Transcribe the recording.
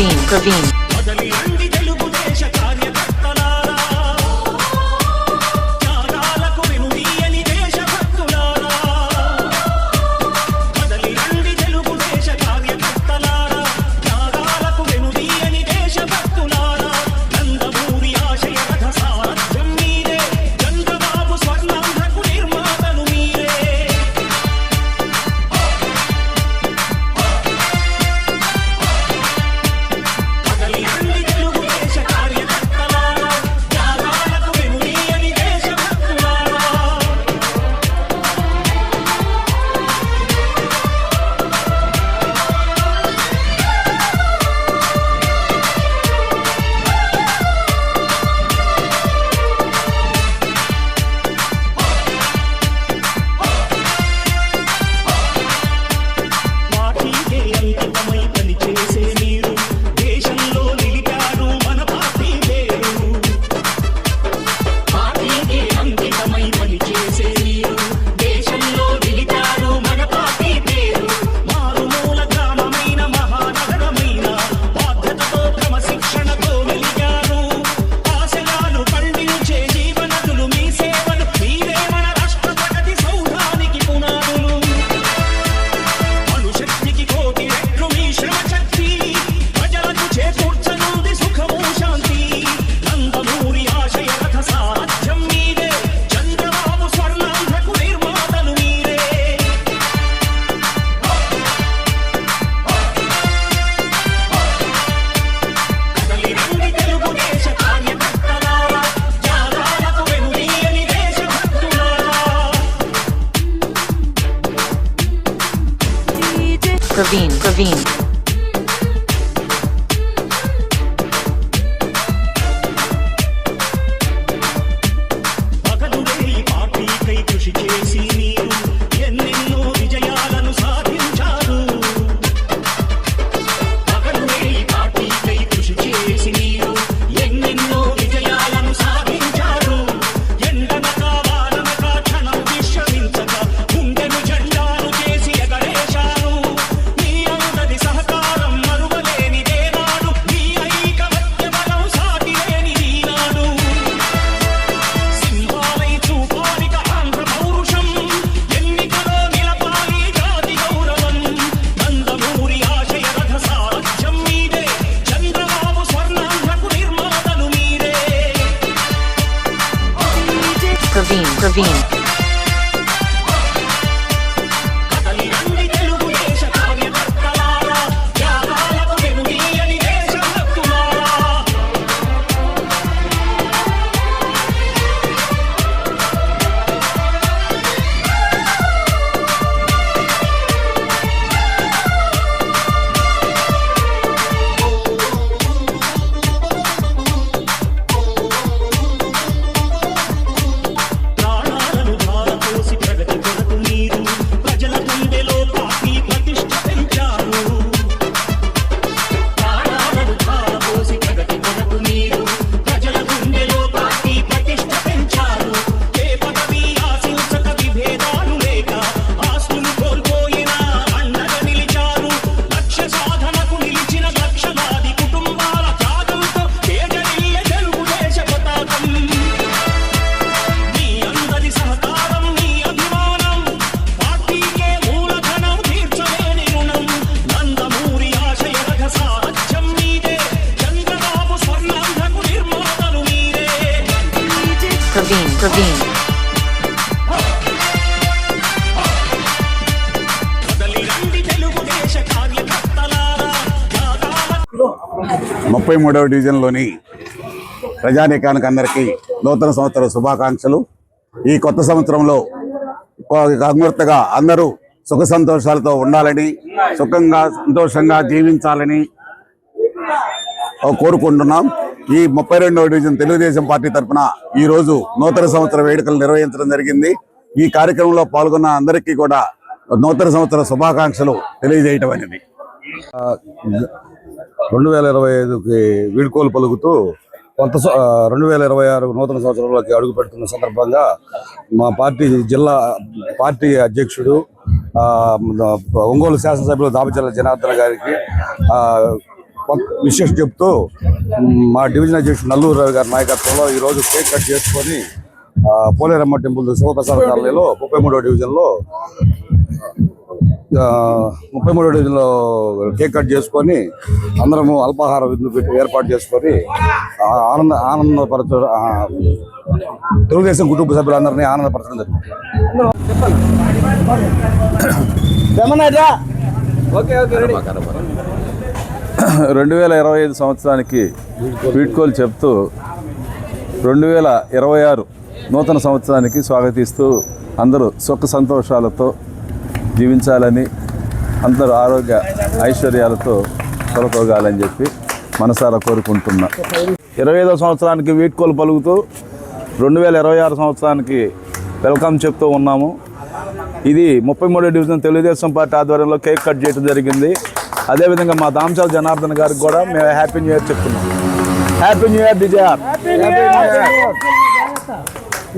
Praveen, Praveen. Praveen, Praveen. Praveen, Praveen. Praveen. ముప్పై మూడవ డివిజన్లోని ప్రజానీకానికి అందరికీ నూతన సంవత్సర శుభాకాంక్షలు ఈ కొత్త సంవత్సరంలో అమృతగా అందరూ సుఖ సంతోషాలతో ఉండాలని సుఖంగా సంతోషంగా జీవించాలని కోరుకుంటున్నాం ఈ ముప్పై రెండవ డివిజన్ తెలుగుదేశం పార్టీ తరఫున రోజు నూతన సంవత్సర వేడుకలు నిర్వహించడం జరిగింది. ఈ కార్యక్రమంలో పాల్గొన్న అందరికీ కూడా నూతన సంవత్సర శుభాకాంక్షలు తెలియజేయటం అనేది. రెండు వేల ఇరవై ఐదుకి వీడ్కోలు పలుకుతూ కొత్త రెండు వేల ఇరవై ఆరు నూతన సంవత్సరంలోకి అడుగు పెడుతున్న సందర్భంగా మా పార్టీ జిల్లా పార్టీ అధ్యక్షుడు ఒంగోలు శాసనసభ్యులు దామచల్ల జనార్దన్ గారికి విశేష చెప్తూ మ్, డివిజన్ అధ్యక్షుడు నల్లూరు రవి గారి నాయకత్వంలో ఈరోజు కేక్ కట్ చేసుకొని పోలేరమ్మ టెంపుల్ శివప్రసాద కాలనీలో ముప్పై మూడో డివిజన్లో ముప్పై మూడో డివిజన్లో కేక్ కట్ చేసుకొని అందరము అల్పాహార విందు పెట్టి ఏర్పాటు చేసుకొని ఆనంద ఆనందపరచ తెలుగుదేశం కుటుంబ సభ్యులందరినీ ఆనందపరచడం జరిగింది. రెండు వేల ఇరవై ఐదు సంవత్సరానికి వీడ్కోలు చెప్తూ రెండు వేల ఇరవై ఆరు నూతన సంవత్సరానికి స్వాగతిస్తూ అందరూ సుఖ సంతోషాలతో జీవించాలని అందరూ ఆరోగ్య ఐశ్వర్యాలతో కొలతోగాలని చెప్పి మనసారా కోరుకుంటున్నా. ఇరవై ఐదో సంవత్సరానికి వీడ్కోలు పలుకుతూ రెండు వేల ఇరవై ఆరు సంవత్సరానికి వెల్కమ్ చెప్తూ ఉన్నాము. ఇది ముప్పై మూడో డివిజన్ తెలుగుదేశం పార్టీ ఆధ్వర్యంలో కేక్ కట్ చేయడం జరిగింది. అదేవిధంగా మా దామచాల జనార్దన్ గారికి కూడా మేము హ్యాపీ న్యూ ఇయర్ చెప్తున్నాం హ్యాపీ న్యూ ఇయర్ డిజార్